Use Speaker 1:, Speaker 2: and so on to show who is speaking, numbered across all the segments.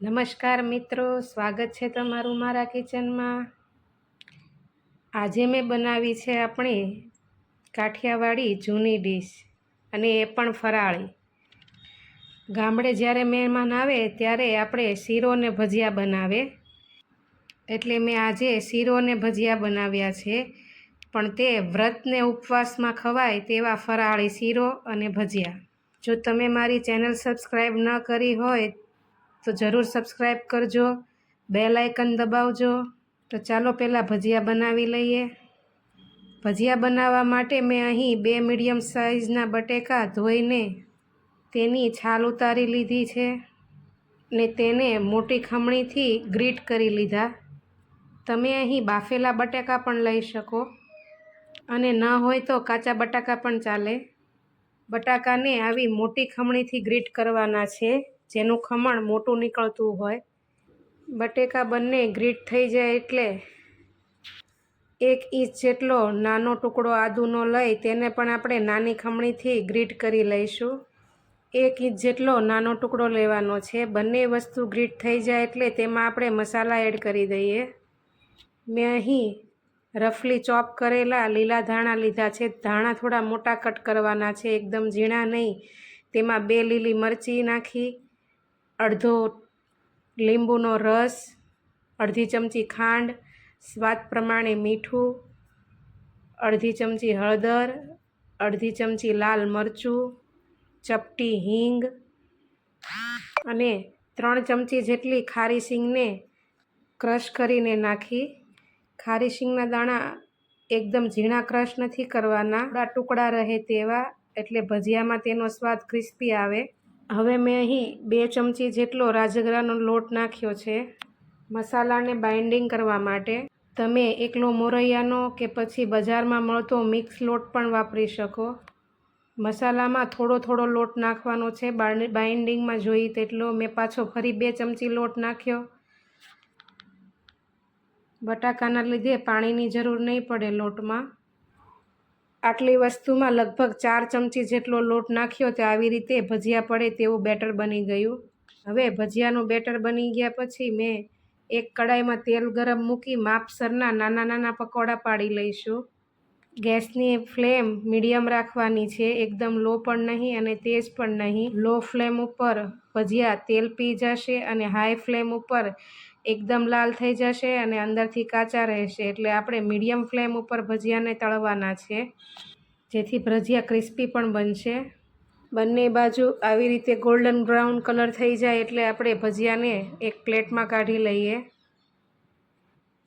Speaker 1: નમસ્કાર મિત્રો, સ્વાગત છે તમારું મારા કિચનમાં. આજે મેં બનાવી છે આપણી કાઠિયાવાડી જૂની ડીશ અને એ પણ ફરાળી. ગામડે જ્યારે મહેમાન આવે ત્યારે આપણે શીરો ને ભજીયા બનાવે. એટલે મેં આજે શીરો ને ભજીયા બનાવ્યા છે, પણ તે વ્રતને ઉપવાસમાં ખવાય તેવા ફરાળી શીરો અને ભજીયા. જો તમે મારી ચેનલ સબસ્ક્રાઈબ ન કરી હોય તો જરૂર સબસ્ક્રાઈબ કરજો બે લાઇકન દબાવજો. તો ચાલો પહેલાં ભજીયા બનાવી લઈએ. ભજીયા બનાવવા માટે મેં અહીં બે મીડિયમ સાઇઝના બટેકા ધોઈને તેની છાલ ઉતારી લીધી છે ને તેને મોટી ખમણીથી ગ્રીટ કરી લીધા. તમે અહીં બાફેલા બટાકા પણ લઈ શકો અને ન હોય તો કાચા બટાકા પણ ચાલે. બટાકાને આવી મોટી ખમણીથી ગ્રીટ કરવાના છે. જેનું ખમણ મોટું નીકળતું હોય. બટેકા બંને ગ્રીટ થઈ જાય એટલે એક ઇંચ જેટલો નાનો ટુકડો આદુનો લઈ તેને પણ આપણે નાની ખમણીથી ગ્રીટ કરી લઈશું. એક ઇંચ જેટલો નાનો ટુકડો લેવાનો છે. બંને વસ્તુ ગ્રીટ થઈ જાય એટલે તેમાં આપણે મસાલા એડ કરી દઈએ. મેં અહીં રફલી ચોપ કરેલા લીલા ધાણા લીધા છે. ધાણા થોડા મોટા કટ કરવાના છે. એકદમ ઝીણા નહીં. તેમાં બે લીલી મરચી નાખી. અડધો લીંબુનો રસ, અડધી ચમચી ખાંડ, સ્વાદ પ્રમાણે મીઠું, અડધી ચમચી હળદર, અડધી ચમચી લાલ મરચું, ચપટી હિંગ અને ત્રણ ચમચી જેટલી ખારી સિંગને ક્રશ કરીને નાખી. ખારી સિંગના દાણા એકદમ ઝીણા ક્રશ નથી કરવાના. ટુકડા રહે તેવા, એટલે ભજીયામાં તેનો સ્વાદ ક્રિસ્પી આવે. હવે મેં અહીં બે ચમચી જેટલો રાજગરાનો લોટ નાખ્યો છે. મસાલાને બાઇન્ડિંગ કરવા માટે તમે એકલો મોરૈયાનો કે પછી બજારમાં મળતો મિક્સ લોટ પણ વાપરી શકો. મસાલામાં થોડો થોડો લોટ નાખવાનો છે. બાઇન્ડિંગમાં જોઈ તેટલો મેં પાછો ફરી બે ચમચી લોટ નાખ્યો. બટાકાના લીધે પાણીની જરૂર નહીં પડે લોટમાં. આટલી વસ્તુમાં લગભગ ચાર ચમચી જેટલો લોટ નાખ્યો તો આવી રીતે ભજીયા પડે તેવું બેટર બની ગયું. હવે ભજીયાનું બેટર બની ગયા પછી મેં એક કડાઈમાં તેલ ગરમ મૂકી માપસરના નાના નાના પકોડા પાડી લઈશું. ગેસની ફ્લેમ મીડિયમ રાખવાની છે, એકદમ લો પણ નહીં અને તેજ પણ નહીં. લો ફ્લેમ ઉપર ભજીયા તેલ પી જશે અને હાઈ ફ્લેમ ઉપર એકદમ લાલ થઈ જશે અને અંદરથી કાચા રહેશે. એટલે આપણે મીડિયમ ફ્લેમ ઉપર ભજીયાને તળવાના છે. જેથી ભજીયા ક્રિસ્પી પણ બનશે. બંને બાજુ આવી રીતે ગોલ્ડન બ્રાઉન કલર થઈ જાય એટલે આપણે ભજીયાને એક પ્લેટમાં કાઢી લઈએ.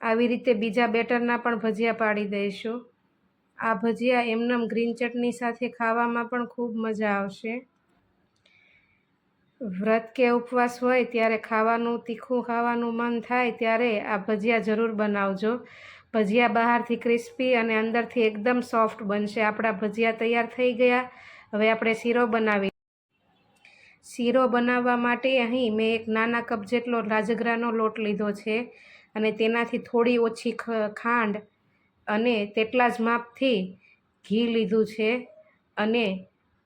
Speaker 1: આવી રીતે બીજા બેટરના પણ ભજીયા પાડી દઈશું. આ ભજીયા એમનેમ ગ્રીન ચટણી સાથે ખાવામાં પણ ખૂબ મજા આવશે. વ્રત કે ઉપવાસ હોય ત્યારે ખાવાનું, તીખું ખાવાનું મન થાય ત્યારે આ ભજીયા જરૂર બનાવજો. ભજીયા બહારથી ક્રિસ્પી અને અંદરથી એકદમ સોફ્ટ બનશે. આપણા ભજીયા તૈયાર થઈ ગયા. હવે આપણે શીરો બનાવી. શીરો બનાવવા માટે અહીં મેં એક નાના કપ જેટલો રાજગરાનો લોટ લીધો છે અને તેનાથી થોડી ઓછી ખાંડ અને તેટલા જ માપથી ઘી લીધું છે અને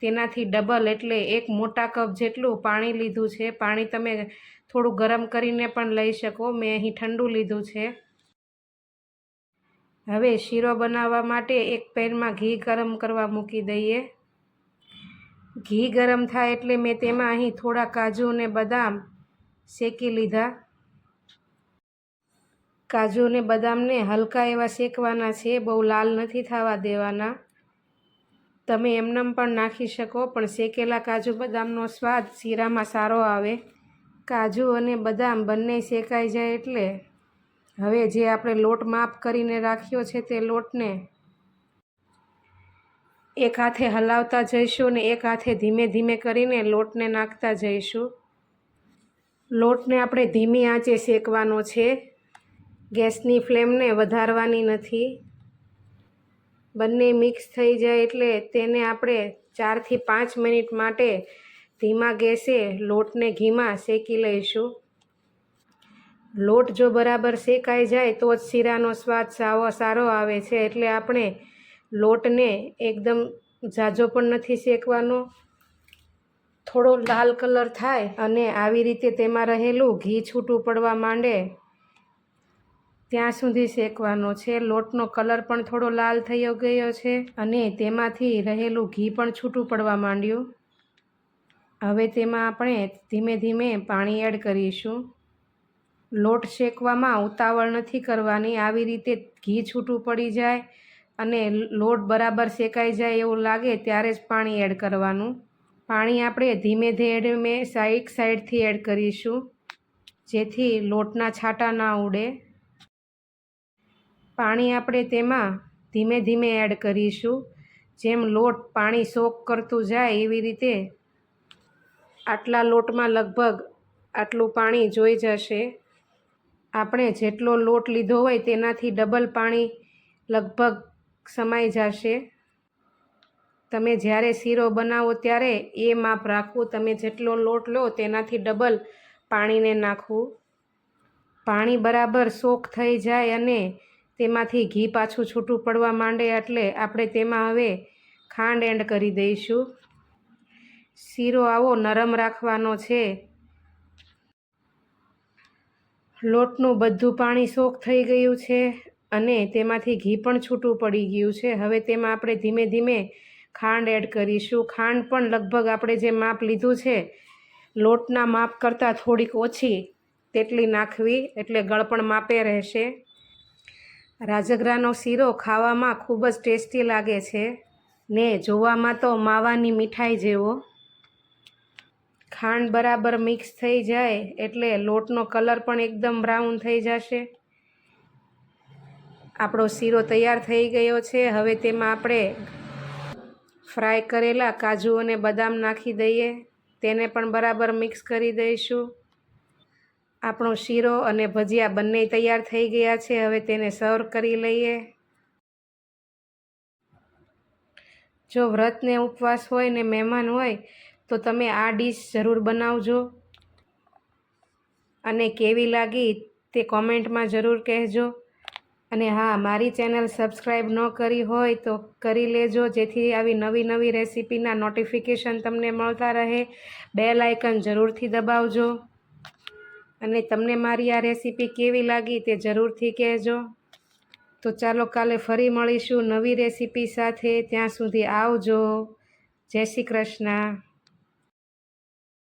Speaker 1: તેનાથી ડબલ એટલે એક મોટા કપ જેટલું પાણી લીધું છે. પાણી તમે થોડું ગરમ કરીને પણ લઈ શકો. મેં અહીં ઠંડુ લીધું છે. હવે શીરો બનાવવા માટે એક પેનમાં ઘી ગરમ કરવા મૂકી દઈએ. ઘી ગરમ થાય એટલે મેં તેમાં અહીં થોડા કાજુ અને બદામ શેકી લીધા. કાજુ અને બદામને હલકા એવા શેકવાના છે. બહુ લાલ નથી થવા દેવાના. તમે એમનેમ પણ નાખી શકો, પણ શેકેલા કાજુ બદામનો સ્વાદ શીરામાં સારો આવે. કાજુ અને બદામ બંને શેકાઈ જાય એટલે હવે જે આપણે લોટ માપ કરીને રાખ્યો છે તે લોટને એક હાથે હલાવતા જઈશું અને એક હાથે ધીમે ધીમે કરીને લોટને નાખતા જઈશું. લોટને આપણે ધીમી આંચે શેકવાનો છે. ગેસની ફ્લેમને વધારવાની નથી. બંને મિક્સ થઈ જાય એટલે તેને આપણે ચારથી પાંચ મિનિટ માટે ધીમા ગેસે લોટને ઘીમાં શેકી લઈશું. લોટ જો બરાબર શેકાઈ જાય તો જ શીરાનો સ્વાદ સાવો સારો આવે છે એટલે આપણે લોટને એકદમ ઝાઝો પણ નથી શેકવાનો. થોડો લાલ કલર થાય અને આવી રીતે તેમાં રહેલું ઘી છૂટું પડવા માંડે ત્યાં સુધી શેકવાનો છે. લોટનો કલર પણ થોડો લાલ થયો ગયો છે અને તેમાંથી રહેલું ઘી પણ છૂટું પડવા માંડ્યું. હવે તેમાં આપણે ધીમે ધીમે પાણી એડ કરીશું. લોટ શેકવામાં ઉતાવળ નથી કરવાની. આવી રીતે ઘી છૂટું પડી જાય અને લોટ બરાબર શેકાઈ જાય એવું લાગે ત્યારે જ પાણી એડ કરવાનું. પાણી આપણે ધીમે ધીમે સાઈડ સાઈડથી એડ કરીશું જેથી લોટના છાંટા ના ઉડે. પાણી આપણે તેમાં ધીમે ધીમે એડ કરીશું. જેમ લોટ પાણી સોક કરતું જાય એવી રીતે આટલા લોટમાં લગભગ આટલું પાણી જોઈ જશે. આપણે જેટલો લોટ લીધો હોય તેનાથી ડબલ પાણી લગભગ સમાઈ જશે. તમે જ્યારે શીરો બનાવો ત્યારે એ માપ રાખવું. તમે જેટલો લોટ લો તેનાથી ડબલ પાણીને નાખવું. પાણી બરાબર સોક થઈ જાય અને તેમાંથી ઘી પાછું છૂટું પડવા માંડે એટલે આપણે તેમાં હવે ખાંડ એડ કરી દઈશું. શીરો આવો નરમ રાખવાનો છે. લોટનું બધું પાણી સોક થઈ ગયું છે અને તેમાંથી ઘી પણ છૂટું પડી ગયું છે. હવે તેમાં આપણે ધીમે ધીમે ખાંડ એડ કરીશું. ખાંડ પણ લગભગ આપણે જે માપ લીધું છે, લોટના માપ કરતાં થોડીક ઓછી તેટલી નાખવી એટલે ગળપણ માપે રહેશે. રાજગરાનો શીરો ખાવામાં ખૂબ જ ટેસ્ટી લાગે છે. ને જોવામાં તો માવાની મીઠાઈ જેવો. ખાંડ બરાબર મિક્સ થઈ જાય એટલે લોટનો કલર પણ એકદમ બ્રાઉન થઈ જશે. આપણો શીરો તૈયાર થઈ ગયો છે. હવે તેમાં આપણે ફ્રાય કરેલા કાજુ અને બદામ નાખી દઈએ. તેને પણ બરાબર મિક્સ કરી દઈશું. આપણો શીરો અને ભજીયા બંને તૈયાર થઈ ગયા છે. હવે તેને સર્વ કરી લઈએ. જો વ્રતને ઉપવાસ હોય ને મહેમાન હોય, તો તમે આ ડીશ જરૂર બનાવજો. અને કેવી લાગી તે કોમેન્ટમાં જરૂર કહેજો. અને હા, મારી ચેનલ સબસ્ક્રાઈબ ન કરી હોય તો કરી લેજો, જેથી આવી નવી નવી રેસિપીના નોટિફિકેશન તમને મળતા રહે. બેલ આઇકન જરૂરથી દબાવજો. અને તમને મારી આ રેસીપી કેવી લાગી તે જરૂરથી કહેજો. તો ચાલો કાલે ફરી મળીશું નવી રેસીપી સાથે. ત્યાં સુધી આવજો. જય શ્રી કૃષ્ણ.